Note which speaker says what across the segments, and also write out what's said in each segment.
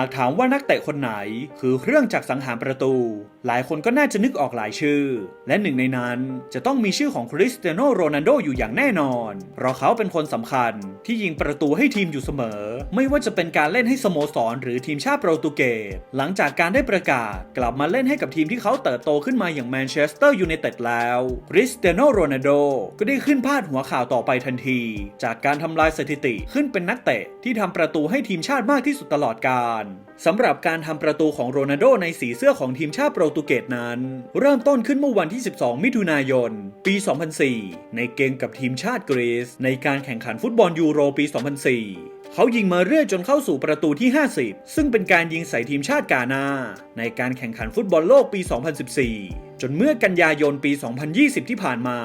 Speaker 1: ากถามว่านักเตะคนไหนคือเครื่องจักรสังหารประตู หลายคนก็น่าจะนึกออกหลายชื่อ และหนึ่งในนั้นจะต้องมีชื่อของคริสเตียโนโรนัลโดอยู่อย่างแน่นอน เพราะเขาเป็นคนสำคัญที่ยิงประตูให้ทีมอยู่เสมอ ไม่ว่าจะเป็นการเล่นให้สโมสร หรือทีมชาติโปรตุเกสหลังจากการได้ประกาศกลับมาเล่นให้กับทีมที่เขาเติบโตขึ้นมาอย่างแมนเชสเตอร์ยูไนเต็ดแล้วคริสเตียโนโรนัลโดก็ได้ขึ้นพาดหัวข่าวต่อไปทันที จากการทำลายสถิติขึ้นเป็นนักเตะที่ทำประตูให้ทีมชาติมากที่สุดตลอดกาลสำหรับการทำประตูของโรนัลโดในสีเสื้อของทีมชาติโปรตุเกสนั้น เริ่มต้นขึ้นเมื่อวันที่ 12 มิถุนายน ปี 2004 ในเกมกับทีมชาติกรีซในการแข่งขันฟุตบอลยูโรปี 2004 เขายิงมาเรื่อยจนเข้าสู่ประตูที่ 50 ซึ่งเป็นการยิงใส่ทีมชาติกานาในการแข่งขันฟุตบอลโลกปี 2014 จนเมื่อกันยายนปี 2020 ที่ผ่านมา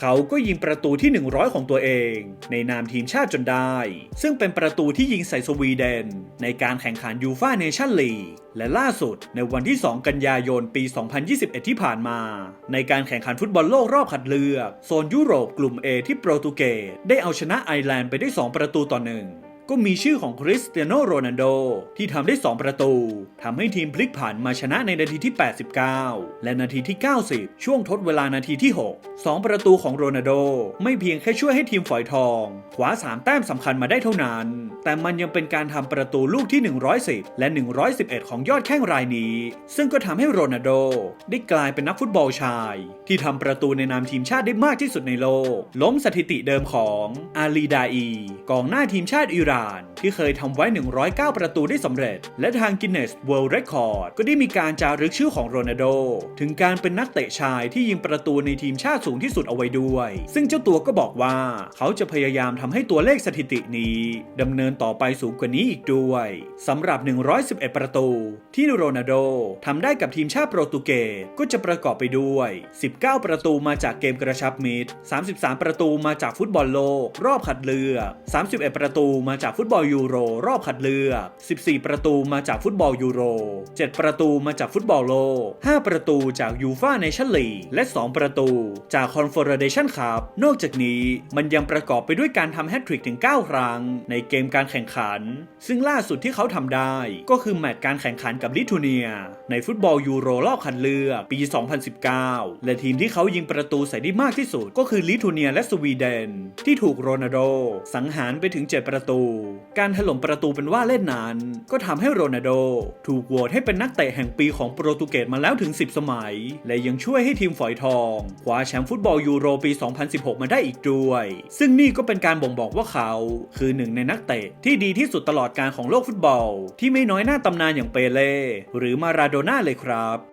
Speaker 1: เขาก็ยิงประตูที่ 100 ของตัวเอง ในนามทีมชาติจนได้ ซึ่งเป็นประตูที่ยิงใส่สวีเดน ในการแข่งขันยูฟ่าเนชั่นลีกและล่าสุดในวันที่ 2 กันยายนปี 2021 ที่ผ่านมา ในการแข่งขันฟุตบอลโลกรอบคัดเลือก โซนยุโรปกลุ่ม A ที่โปรตุเกสได้เอาชนะไอร์แลนด์ไปได้ 2 ประตูต่อหนึ่ง ก็มีชื่อของคริสเตียโนโรนัลโด ที่ทำได้ 2 ประตู ทำให้ทีมพลิกผันมาชนะในนาทีที่ 89 และนาทีที่ 90 ช่วงทดเวลานาทีที่ 6 2 ประตูของโรนัลโด ไม่เพียงแค่ช่วยให้ทีมฝอยทองคว้า3 แต้มสำคัญมาได้เท่านั้น แต่มันยังเป็นการทำประตูลูกที่ 110 และ 111 ของยอดแข้งรายนี้ ซึ่งก็ทำให้โรนัลโด ได้กลายเป็นนักฟุตบอลชาย ที่ทำประตูในนามทีมชาติได้มากที่สุดในโลก ล้มสถิติเดิมของอาลีดาอีกองหน้าทีมชาติอิหราน ที่เคยทำไว้ 109 ประตูได้สำเร็จ และทางกินเนสเวิลด์เรคคอร์ดก็ได้มีการจารึกชื่อของโรนัลโด ถึงการเป็นนักเตะชายที่ยิงประตูในทีมชาติสูงที่สุดเอาไว้ด้วย ซึ่งเจ้าตัวก็บอกว่า เขาจะพยายามทำให้ตัวเลขสถิตินี้ดำเนินต่อไปสูงกว่านี้อีกด้วยสำหรับ 111 ประตู ที่โรนัลโดทำได้กับทีมชาติโปรตุเกสก็จะประกอบไปด้วย 19 ประตูมาจากเกมกระชับมิตร 33 ประตูมาจากฟุตบอลโลก รอบคัดเลือก 31 ประตูมาจากฟุตบอลยูโรรอบคัดเลือก 14 ประตูมาจากฟุตบอลยูโร 7 ประตูมาจากฟุตบอลโลก 5 ประตูจากยูฟ่าเนชั่นลีและ 2 ประตูจากคอนเฟอเรเดชันคัพนอกจากนี้มันยังประกอบไปด้วยการทำแฮตทริกถึง 9 ครั้ง ในเกมการแข่งขัน ซึ่งล่าสุดที่เขาทำได้ ก็คือแมตช์การแข่งขันกับลิทัวเนีย ในฟุตบอลยูโรรอบคัดเลือกปี 2019 และทีมที่เขายิงประตูใส่ได้มากที่สุด ก็คือลิทัวเนียและสวีเดน ที่ถูกโรนัลโดสังหารไปถึง 7 ประตูการถล่มประตูเป็นว่าเล่นนั้น ก็ทำให้โรนัลโด ถูกโหวตให้เป็นนักเตะแห่งปีของโปรตุเกสมาแล้วถึง 10 สมัย และยังช่วยให้ทีมฝอยทองคว้าแชมป์ฟุตบอลยูโรปี 2016 มาได้อีกด้วย ซึ่งนี่ก็เป็นการบ่งบอกว่าเขา คือหนึ่งในนักเตะที่ดีที่สุดตลอดการของโลกฟุตบอล ที่ไม่น้อยหน้าตำนานอย่างเปเล่หรือมาราโดน่าเลยครับ